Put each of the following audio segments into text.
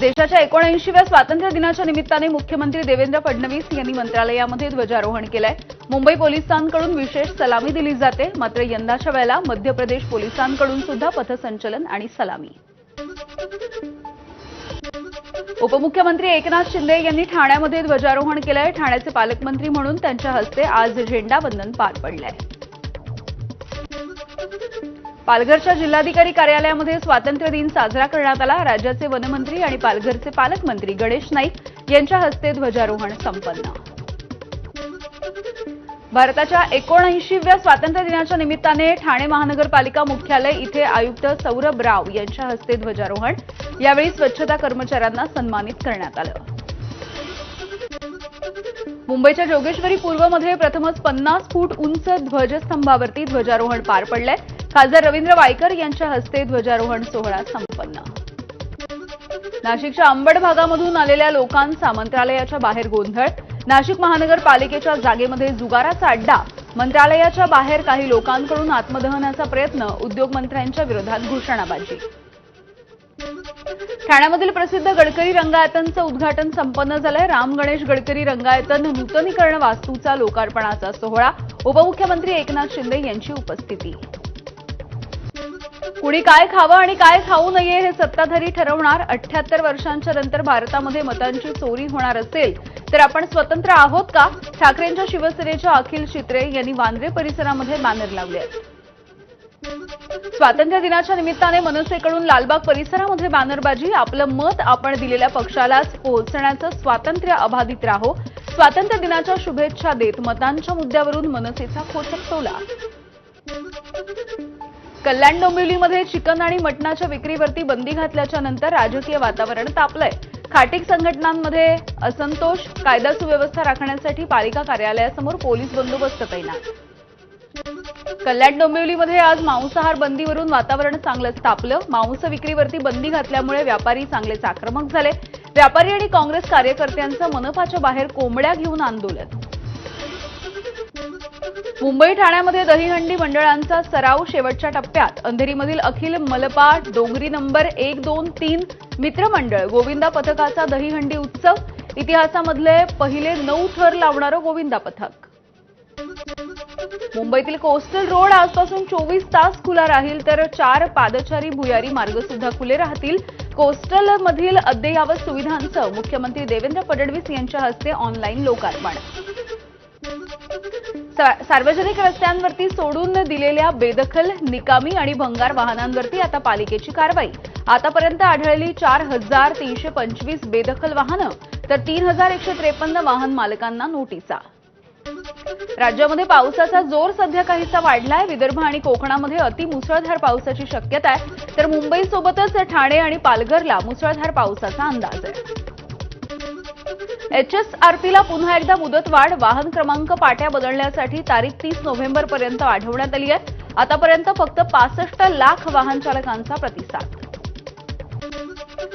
देशाच्या एकोणऐंशीव्या स्वातंत्र्य दिनाच्या निमित्ताने मुख्यमंत्री देवेंद्र फडणवीस यांनी मंत्रालयामध्ये ध्वजारोहण केलंय. मुंबई पोलिसांकडून विशेष सलामी दिली जाते. मात्र यंदाच्या वेळेला मध्य प्रदेश पोलिसांकडून सुद्धा पथसंचलन आणि सलामी. उपमुख्यमंत्री एकनाथ शिंदे यांनी ठाण्यामध्ये ध्वजारोहण केलंय. ठाण्याचे पालकमंत्री म्हणून त्यांच्या हस्ते आज झेंडावंदन पार पडलंय. पालघरच्या जिल्हाधिकारी कार्यालयामध्ये स्वातंत्र्य दिन साजरा करण्यात आला. राज्याचे वनमंत्री आणि पालघरचे पालकमंत्री गणेश नाईक यांच्या हस्ते ध्वजारोहण संपन्न. भारताच्या एकोणऐंशीव्या स्वातंत्र्य दिनाच्या निमित्ताने ठाणे महानगरपालिका मुख्यालय इथे आयुक्त सौरभ राव यांच्या हस्ते ध्वजारोहण. यावेळी स्वच्छता कर्मचाऱ्यांना सन्मानित करण्यात आलं. मुंबईच्या जोगेश्वरी पूर्वमध्ये प्रथमच पन्नास फूट उंच ध्वजस्तंभावरती ध्वजारोहण पार पडलंय. खासदार रवींद्र वायकर यांच्या हस्ते ध्वजारोहण सोहळा संपन्न. नाशिकच्या अंबड भागामधून आलेल्या लोकांचा मंत्रालयाच्या बाहेर गोंधळ. नाशिक महानगरपालिकेच्या जागेमध्ये जुगाराचा अड्डा. मंत्रालयाच्या बाहेर काही लोकांकडून आत्मदहनाचा प्रयत्न उद्योगमंत्र्यांच्या विरोधात घोषणाबाजी. ठाण्यामधील प्रसिद्ध गडकरी रंगायतनचं उद्घाटन संपन्न झालंय. राम गणेश गडकरी रंगायतन नूतनीकरण वास्तूचा लोकार्पणाचा सोहळा. उपमुख्यमंत्री एकनाथ शिंदे यांची उपस्थिती. कुणी काय खावं आणि काय खाऊ नये हे सत्ताधारी ठरवणार. अठ्याहत्तर वर्षांच्या नंतर भारतामध्ये मतांची चोरी होणार असेल तर आपण स्वतंत्र आहोत का? ठाकरेंच्या शिवसेनेच्या अखिल चित्रे यांनी वांद्रे परिसरामध्ये बॅनर लावले स्वातंत्र्य दिनाच्या निमित्ताने मनसेकडून लालबाग परिसरामध्ये बॅनरबाजी आपलं मत आपण दिलेल्या पक्षालाच पोहोचण्याचं स्वातंत्र्य अबाधित राहो. स्वातंत्र्य दिनाच्या शुभेच्छा देत मतांच्या मुद्द्यावरून मनसेचा खोचक टोला. कल्याण डोंबिवलीमध्ये चिकन आणि मटणाच्या विक्रीवरती बंदी घातल्याच्या नंतर राजकीय वातावरण तापलंय. खाटीक संघटनांमध्ये असंतोष कायदा सुव्यवस्था राखण्यासाठी पालिका कार्यालयासमोर पोलीस बंदोबस्त तैनात. कल्याण डोंबिवलीमध्ये आज मांसाहार बंदीवरून वातावरण चांगलंच तापलं. मांस विक्रीवरती बंदी घातल्यामुळे व्यापारी चांगलेच आक्रमक झाले. व्यापारी आणि काँग्रेस कार्यकर्त्यांचं मनपाच्या बाहेर कोंबड्या घेऊन आंदोलन. मुंबई ठाण्यामध्ये दहीहंडी मंडळांचा सराव शेवटच्या टप्प्यात. अंधेरीमधील अखिल मलपा डोंगरी नंबर एक दोन तीन मित्रमंडळ गोविंदा पथकाचा दहीहंडी उत्सव. इतिहासामधले पहिले नऊ थर लावणारं गोविंदा पथक. मुंबईतील कोस्टल रोड आजपासून चोवीस तास खुला राहील तर चार पादचारी भुयारी मार्ग सुद्धा खुले राहतील. कोस्टल मधील अद्ययावत सुविधांचं मुख्यमंत्री देवेंद्र फडणवीस यांच्या हस्ते ऑनलाईन लोकार्पण. सार्वजनिक रस्त्यांवरती सोडून दिलेल्या बेदखल निकामी आणि भंगार वाहनांवरती आता पालिकेची कारवाई. आतापर्यंत आढळली चार हजार तीनशे पंचवीस बेदखल वाहनं तर तीन हजार एकशे त्रेपन्न वाहन मालकांना नोटिसा. राज्यामध्ये पावसाचा जोर सध्या काहीसा वाढलाय. विदर्भ आणि कोकणामध्ये अतिमुसळधार पावसाची शक्यता आहे. तर मुंबईसोबतच ठाणे आणि पालघरला मुसळधार पावसाचा अंदाज आहे. एचएसआरपीला पुन्हा एकदा मुदतवाढ वाहन क्रमांक पाट्या बदलण्यासाठी तारीख तीस नोव्हेंबरपर्यंत वाढवण्यात आली आहे. आतापर्यंत फक्त पासष्ट लाख वाहन चालकांचा प्रतिसाद.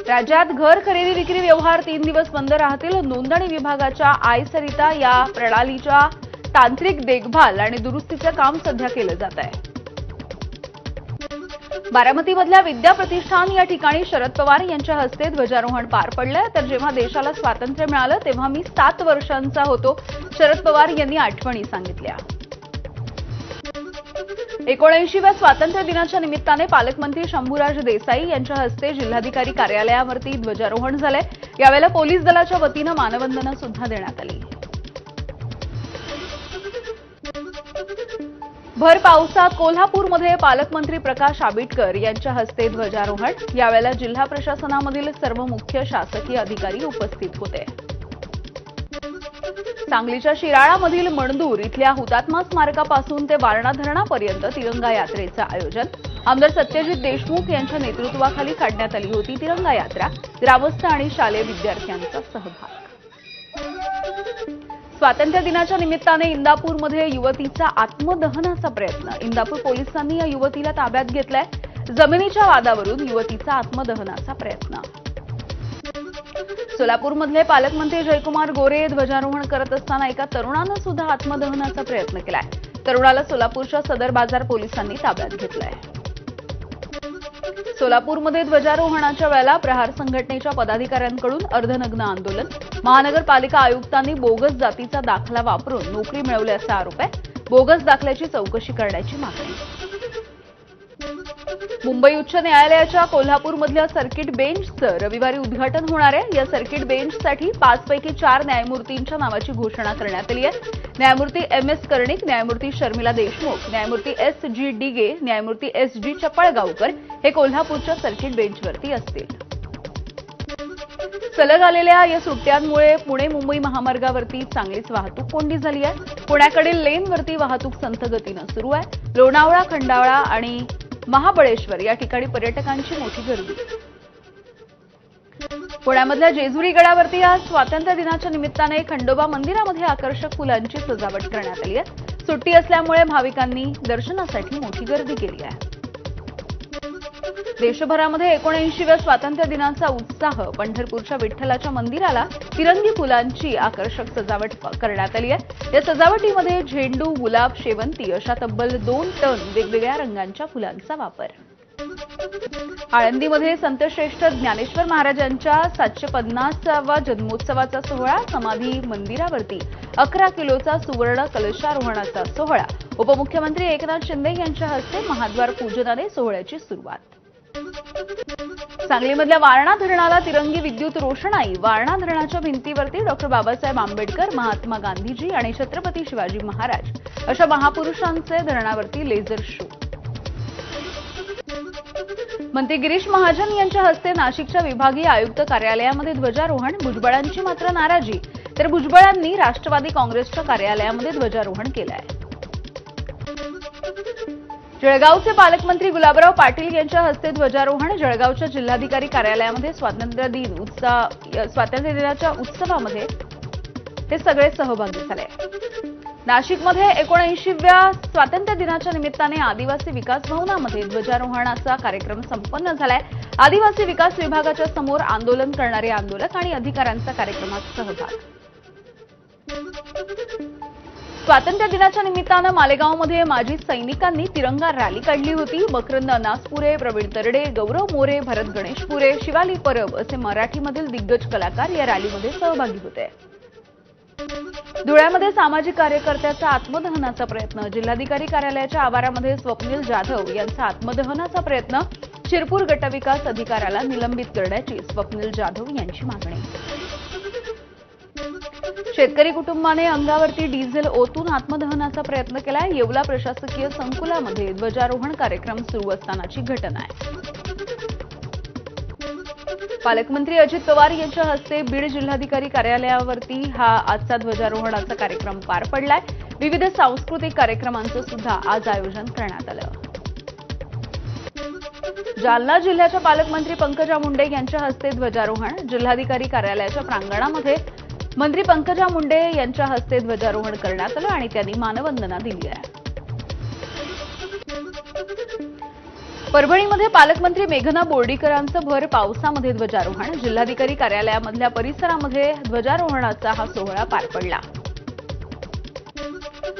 राज्यात घर खरेदी विक्री व्यवहार तीन दिवस बंद राहतील. नोंदणी विभागाच्या आय सरिता या प्रणालीच्या तांत्रिक देखभाल आणि दुरुस्तीचं काम सध्या केलं जात आहे. बारामतीमधल्या विद्या प्रतिष्ठान या ठिकाणी शरद पवार यांच्या हस्ते ध्वजारोहण पार पडलं तर जेव्हा देशाला स्वातंत्र्य मिळालं तेव्हा मी सात वर्षांचा होतो. शरद पवार यांनी आठवणी सांगितल्या. एकोणऐंशीव्या स्वातंत्र्य दिनाच्या निमित्ताने पालकमंत्री शंभूराज देसाई यांच्या हस्ते जिल्हाधिकारी कार्यालयावरती ध्वजारोहण झालंय. यावेळेला पोलीस दलाच्या वतीनं मानवंदना सुद्धा देण्यात आली. भर पावसात कोल्हापूरमध्ये पालकमंत्री प्रकाश आबिटकर यांच्या हस्ते ध्वजारोहण. यावेळेला जिल्हा प्रशासनामधील सर्व मुख्य शासकीय अधिकारी उपस्थित होते. सांगलीच्या शिराळामधील मणदूर इथल्या हुतात्मा स्मारकापासून ते वारणा धरणापर्यंत तिरंगा यात्रेचं आयोजन. आमदार सत्यजित देशमुख यांच्या नेतृत्वाखाली काढण्यात आली होती तिरंगा यात्रा. ग्रामस्थ आणि शालेय विद्यार्थ्यांचा सहभाग. स्वातंत्र्य दिनाच्या निमित्ताने इंदापूरमध्ये युवतीचा आत्मदहनाचा प्रयत्न. इंदापूर पोलिसांनी या युवतीला ताब्यात घेतलाय. जमिनीच्या वादावरून युवतीचा आत्मदहनाचा प्रयत्न. सोलापूरमधले पालकमंत्री जयकुमार गोरे ध्वजारोहण करत असताना एका तरुणानं सुद्धा आत्मदहनाचा प्रयत्न केलाय. तरुणाला सोलापूरच्या सदर बाजार पोलिसांनी ताब्यात घेतलाय. सोलापूरमध्ये ध्वजारोहणाच्या वेळेला प्रहार संघटनेच्या पदाधिकाऱ्यांकडून अर्धनग्न आंदोलन. महानगरपालिका आयुक्तांनी बोगस जातीचा दाखला वापरून नोकरी मिळवल्याचा आरोप आहे. बोगस दाखल्याची चौकशी करण्याची मागणी. मुंबई उच्च न्यायालयाच्या कोल्हापूरमधल्या सर्किट बेंचचं रविवारी उद्घाटन होणार आहे. या सर्किट बेंचसाठी पाचपैकी चार न्यायमूर्तींच्या नावाची घोषणा करण्यात आली आहे. न्यायमूर्ती एम एस कर्णिक न्यायमूर्ती शर्मिला देशमुख न्यायमूर्ती एस जी डिगे न्यायमूर्ती एस जी चपळगावकर हे कोल्हापूरच्या सर्किट बेंचवरती असतील. सलग आलेल्या या सुट्ट्यांमुळे पुणे मुंबई महामार्गावरती चांगलीच वाहतूक कोंडी झाली आहे. पुण्याकडील लेनवरती वाहतूक संथ गतीनं सुरू आहे. लोणावळा खंडाळा आणि महाबळेश्वर या ठिकाणी पर्यटकांची मोठी गर्दी. पुण्यामधल्या जेजुरी गडावरती आज स्वातंत्र्य दिनाच्या निमित्ताने खंडोबा मंदिरामध्ये आकर्षक फुलांची सजावट करण्यात आली आहे. सुट्टी असल्यामुळे भाविकांनी दर्शनासाठी मोठी गर्दी केली आहे. देशभरामध्ये एकोणऐंशीव्या स्वातंत्र्य दिनाचा उत्साह पंढरपूरच्या विठ्ठलाच्या मंदिराला तिरंगी फुलांची आकर्षक सजावट करण्यात आली आहे. या सजावटीमध्ये झेंडू गुलाब शेवंती अशा तब्बल दोन टन वेगवेगळ्या रंगांच्या फुलांचा वापर. आळंदीमध्ये संतश्रेष्ठ ज्ञानेश्वर महाराजांच्या सातशे पन्नासावा जन्मोत्सवाचा सोहळा समाधी मंदिरावरती अकरा किलोचा सुवर्ण कलशारोहणाचा सोहळा. उपमुख्यमंत्री एकनाथ शिंदे यांच्या हस्ते महाद्वार पूजनाने सोहळ्याची सुरुवात. सांगलीमधल्या वारणा धरणाला तिरंगी विद्युत रोषणाई. वारणा धरणाच्या भिंतीवरती डॉक्टर बाबासाहेब आंबेडकर महात्मा गांधीजी आणि छत्रपती शिवाजी महाराज अशा महापुरुषांचे धरणावरती लेझर शो. मंत्री गिरीश महाजन यांच्या हस्ते नाशिकच्या विभागीय आयुक्त कार्यालयामध्ये ध्वजारोहण. भुजबळांची मात्र नाराजी तर भुजबळांनी राष्ट्रवादी काँग्रेसच्या कार्यालयामध्ये ध्वजारोहण केलं आहे जळगावचे पालकमंत्री गुलाबराव पाटील यांच्या हस्ते ध्वजारोहण जळगावच्या जिल्हाधिकारी कार्यालयामध्ये स्वातंत्र्य दिन उत्साह स्वातंत्र्य दिनाच्या उत्सवामध्ये हे सगळे सहभागी झाले. नाशिकमध्ये एकोणऐंशीव्या स्वातंत्र्य दिनाच्या निमित्ताने आदिवासी विकास भवनामध्ये ध्वजारोहणाचा कार्यक्रम संपन्न झालाय. आदिवासी विकास विभागाच्या समोर आंदोलन करणारे आंदोलक आणि अधिकाऱ्यांचा कार्यक्रमात सहभाग. स्वातंत्र्य दिनाच्या निमित्तानं मालेगावमध्ये माजी सैनिकांनी तिरंगा रॅली काढली होती. मकरंद नासपुरे प्रवीण तरडे गौरव मोरे भरत गणेशपुरे शिवाली परब असे मराठीमधील दिग्गज कलाकार या रॅलीमध्ये सहभागी होते. धुळ्यामध्ये सामाजिक कार्यकर्त्याचा आत्मदहनाचा प्रयत्न जिल्हाधिकारी कार्यालयाच्या आवारामध्ये स्वप्नील जाधव यांचा आत्मदहनाचा प्रयत्न शिरपूर गटविकास अधिकाऱ्याला निलंबित करण्याची स्वप्नील जाधव यांची मागणी. शेतकरी कुटुंबाने अंगावरती डिझेल ओतून आत्मदहनाचा प्रयत्न केलाय. येवला प्रशासकीय संकुलामध्ये ध्वजारोहण कार्यक्रम सुरू असतानाची घटना आहे. पालकमंत्री अजित पवार यांच्या हस्ते बीड जिल्हाधिकारी कार्यालयावरती हा आजचा ध्वजारोहणाचा कार्यक्रम पार पडलाय. विविध सांस्कृतिक कार्यक्रमांचं सुद्धा आज आयोजन करण्यात आलं. जालना जिल्ह्याच्या पालकमंत्री पंकजा मुंडे यांच्या हस्ते ध्वजारोहण जिल्हाधिकारी कार्यालयाच्या प्रांगणामध्ये मंत्री पंकजा मुंडे यांच्या हस्ते ध्वजारोहण करण्यात आलं आणि त्यांनी मानवंदना दिली आहे. परभणीमध्ये पालकमंत्री मेघना बोर्डीकरांचं भर पावसामध्ये ध्वजारोहण. जिल्हाधिकारी कार्यालयामधल्या परिसरामध्ये ध्वजारोहणाचा हा सोहळा पार पडला.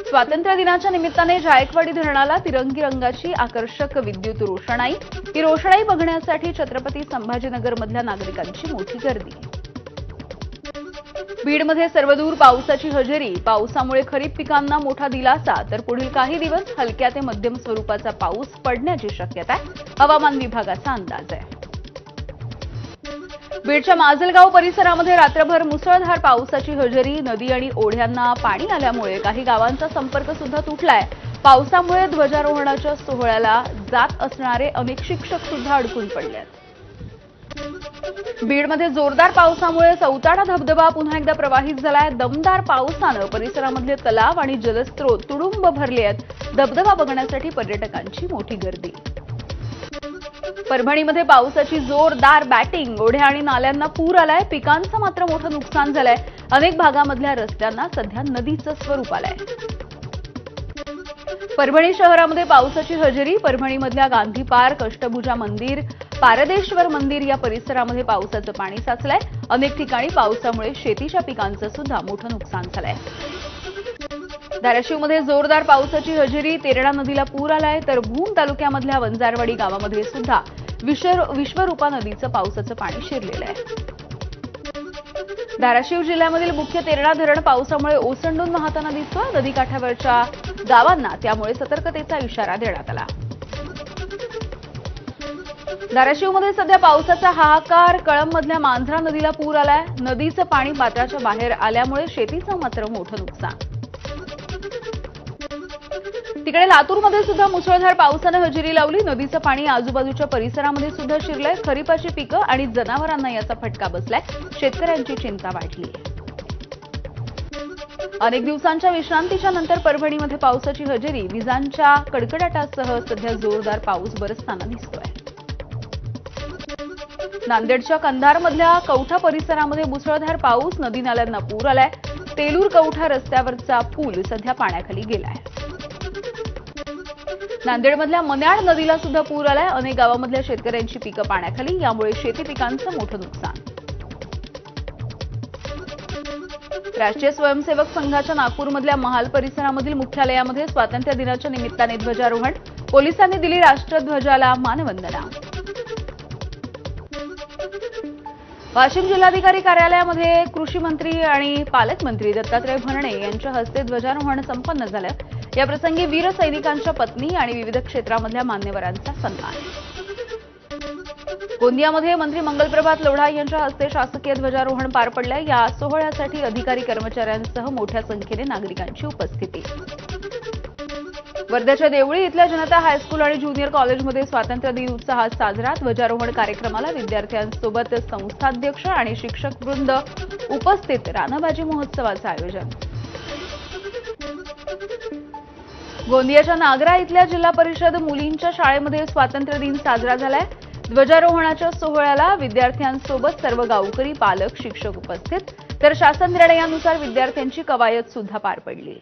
स्वातंत्र्य दिनाच्या निमित्ताने जायकवाडी धरणाला तिरंगी रंगाची आकर्षक विद्युत रोषणाई. ही रोषणाई बघण्यासाठी छत्रपती संभाजीनगरमधल्या नागरिकांची मोठी गर्दी. बीडमध्ये सर्वदूर पावसाची हजेरी. पावसामुळे खरीप पिकांना मोठा दिलासा. तर पुढील काही दिवस हलक्या ते मध्यम स्वरूपाचा पाऊस पडण्याची शक्यता आहे. हवामान विभागाचा अंदाज आहे. बीडच्या माजलगाव परिसरामध्ये रात्रभर मुसळधार पावसाची हजेरी. नदी आणि ओढ्यांना पाणी आल्यामुळे काही गावांचा संपर्क सुद्धा तुटलाय. पावसामुळे ध्वजारोहणाच्या सोहळ्याला जात असणारे अनेक शिक्षक सुद्धा अडकून पडले आहेत बीडमध्ये जोरदार पावसामुळे सौताडा धबधबा पुन्हा एकदा प्रवाहित झालाय. दमदार पावसानं परिसरामधले तलाव आणि जलस्रोत तुडुंब भरले आहेत. धबधबा बघण्यासाठी पर्यटकांची मोठी गर्दी. परभणीमध्ये पावसाची जोरदार बॅटिंग. ओढ्या आणि नाल्यांना पूर आलाय. पिकांचं मात्र मोठं नुकसान झालंय. अनेक भागामधल्या रस्त्यांना सध्या नदीचं स्वरूप आलंय. परभणी शहरामध्ये पावसाची हजेरी परभणीमधल्या गांधी पार्क अष्टभुजा मंदिर पारदेश्वर मंदिर या परिसरामध्ये पावसाचं पाणी साचलंय. अनेक ठिकाणी पावसामुळे शेतीच्या पिकांचं सुद्धा मोठं नुकसान झालंय. धाराशिवमध्ये जोरदार पावसाची हजेरी तेरणा नदीला पूर आलाय तर भूम तालुक्यामधल्या वंजारवाडी गावामध्ये सुद्धा विश्वरूपा नदीचं पावसाचं पाणी शिरलेलं आहे. धाराशिव जिल्ह्यामधील मुख्य तेरणा धरण पावसामुळे ओसंडून वाहताना दिसतोय. नदीकाठावरच्या गावांना त्यामुळे सतर्कतेचा इशारा देण्यात आला. धाराशिवमध्ये सध्या पावसाचा हाहाकार कळंबमधल्या मांजरा नदीला पूर आलाय. नदीचं पाणी पात्राच्या बाहेर आल्यामुळे शेतीचं मात्र मोठं नुकसान. तिकडे लातूरमध्ये सुद्धा मुसळधार पावसानं हजेरी लावली. नदीचं पाणी आजूबाजूच्या परिसरामध्ये सुद्धा शिरलंय. खरीपाची पिकं आणि जनावरांना याचा फटका बसलाय. शेतकऱ्यांची चिंता वाढली अनेक दिवसांच्या विश्रांतीच्या नंतर परभणीमध्ये पावसाची हजेरी. विजांच्या कडकडाटासह सध्या जोरदार पाऊस बरसताना दिसतोय. नांदेडच्या कंधारमधल्या कवठा परिसरामध्ये मुसळधार पाऊस. नदी नाल्यांना पूर आलाय. तेलूर कवठा रस्त्यावरचा पूल सध्या पाण्याखाली गेलाय. नांदेडमधल्या मन्याड नदीला सुद्धा पूर आलाय. अनेक गावामधल्या शेतकऱ्यांची पिकं पाण्याखाली. यामुळे शेती पिकांचं मोठं नुकसान. राष्ट्रीय स्वयंसेवक संघाच्या नागपूरमधल्या महाल परिसरामधील मुख्यालयामध्ये स्वातंत्र्य दिनाच्या निमित्ताने ध्वजारोहण. पोलिसांनी दिली राष्ट्रध्वजाला मानवंदना. वाशिम जिल्हाधिकारी कार्यालयामध्ये कृषी मंत्री आणि पालकमंत्री दत्तात्रय भरणे यांच्या हस्ते ध्वजारोहण संपन्न झालं. याप्रसंगी वीर सैनिकांच्या पत्नी आणि विविध क्षेत्रामधल्या मान्यवरांचा सन्मान. गोंदियामध्ये मंत्री मंगलप्रभात लोढा यांच्या हस्ते शासकीय ध्वजारोहण पार पडलं या सोहळ्यासाठी अधिकारी कर्मचाऱ्यांसह मोठ्या संख्येने नागरिकांची उपस्थिती. वर्ध्याच्या देवळी इथल्या जनता हायस्कूल आणि ज्युनियर कॉलेजमध्ये स्वातंत्र्य दिन उत्साहात साजरा. ध्वजारोहण कार्यक्रमाला विद्यार्थ्यांसोबत संस्थाध्यक्ष आणि शिक्षक वृंद उपस्थित. रानाबाजी महोत्सवाचं आयोजन. गोंदियाच्या नागरा इथल्या जिल्हा परिषद मुलींच्या शाळेमध्ये स्वातंत्र्य दिन साजरा झालाय. ध्वजारोहणाच्या सोहळ्याला विद्यार्थ्यांसोबत सर्व गावकरी पालक शिक्षक उपस्थित. तर शासन निर्णयानुसार विद्यार्थ्यांची कवायत सुद्धा पार पडली.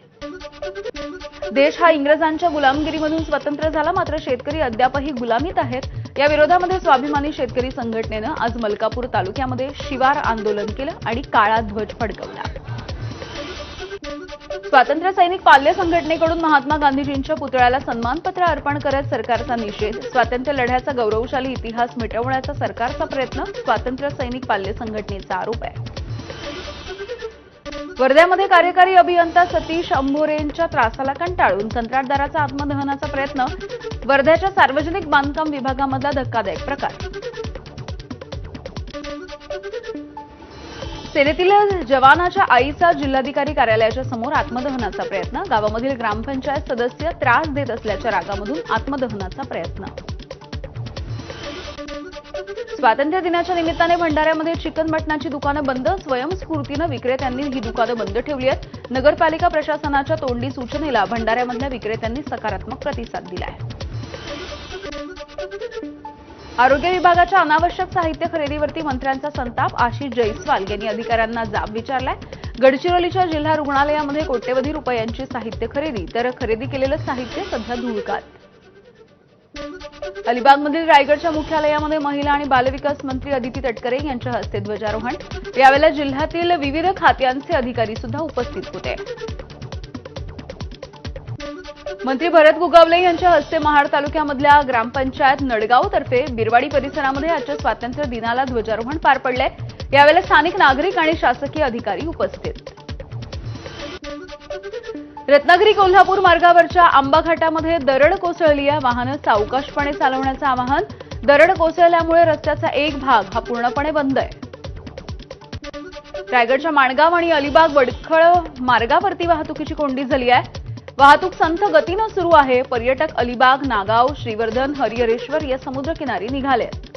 देश हा इंग्रजांच्या गुलामगिरीमधून स्वतंत्र झाला मात्र शेतकरी अद्यापही गुलामीत आहेत. या विरोधामध्ये स्वाभिमानी शेतकरी संघटनेनं आज मलकापूर तालुक्यामध्ये शिवार आंदोलन केलं आणि काळा ध्वज फडकवला. स्वातंत्र्य सैनिक पाल्य संघटनेकडून महात्मा गांधीजींच्या पुतळ्याला सन्मानपत्र अर्पण करत सरकारचा निषेध. स्वातंत्र्य लढ्याचा गौरवशाली इतिहास मिटवण्याचा सरकारचा प्रयत्न स्वातंत्र्य सैनिक पाल्य संघटनेचा आरोप आहे. वर्ध्यामध्ये कार्यकारी अभियंता सतीश अंभोरेंच्या त्रासाला कंटाळून कंत्राटदाराचा आत्मदहनाचा प्रयत्न वर्ध्याच्या सार्वजनिक बांधकाम विभागामधला धक्कादायक प्रकार. सेनेतील जवानाच्या आईचा जिल्हाधिकारी कार्यालयाच्या समोर आत्मदहनाचा प्रयत्न. गावामधील ग्रामपंचायत सदस्य त्रास देत असल्याच्या रागामधून आत्मदहनाचा प्रयत्न. स्वातंत्र्य दिनाच्या निमित्ताने भंडाऱ्यामध्ये चिकन मटणाची दुकानं बंद. स्वयंस्फूर्तीनं विक्रेत्यांनी ही दुकानं बंद ठेवली आहेत. नगरपालिका प्रशासनाच्या तोंडी सूचनेला भंडाऱ्यामधल्या विक्रेत्यांनी सकारात्मक प्रतिसाद दिलाय. आरोग्य विभागाच्या अनावश्यक साहित्य खरेदीवरती मंत्र्यांचा संताप आशिष जयस्वाल यांनी अधिकाऱ्यांना जाब विचारलाय. गडचिरोलीच्या जिल्हा रुग्णालयामध्ये कोट्यवधी रुपयांची साहित्य खरेदी तर खरेदी केलेलं साहित्य सध्या धुळकात. अलिबागमधील रायगडच्या मुख्यालयामध्ये महिला आणि बालविकास मंत्री अदिती तटकरे यांच्या हस्ते ध्वजारोहण. यावेळेला जिल्ह्यातील विविध खात्यांचे अधिकारी सुद्धा उपस्थित होते. मंत्री भरत गुगावले यांच्या हस्ते महाड तालुक्यामधल्या ग्रामपंचायत नडगावतर्फे बिरवाडी परिसरामध्ये आजच्या स्वातंत्र्य दिनाला ध्वजारोहण पार पडले यावेळेला स्थानिक नागरिक आणि शासकीय अधिकारी उपस्थित. रत्नागिरी कोल्हापूर मार्गावरच्या आंबा घाटामध्ये दरड कोसळली आहे. वाहनं सावकाशपणे चालवण्याचं आवाहन. दरड कोसळल्यामुळे रस्त्याचा एक भाग हा पूर्णपणे बंद आहे. रायगडच्या माणगाव आणि अलिबाग वडखळ मार्गावरती वाहतुकीची कोंडी झाली आहे. वाहतूक संथ गतीनं सुरू आहे. पर्यटक अलिबाग नागाव श्रीवर्धन हरिहरेश्वर या समुद्रकिनारी निघाले आहेत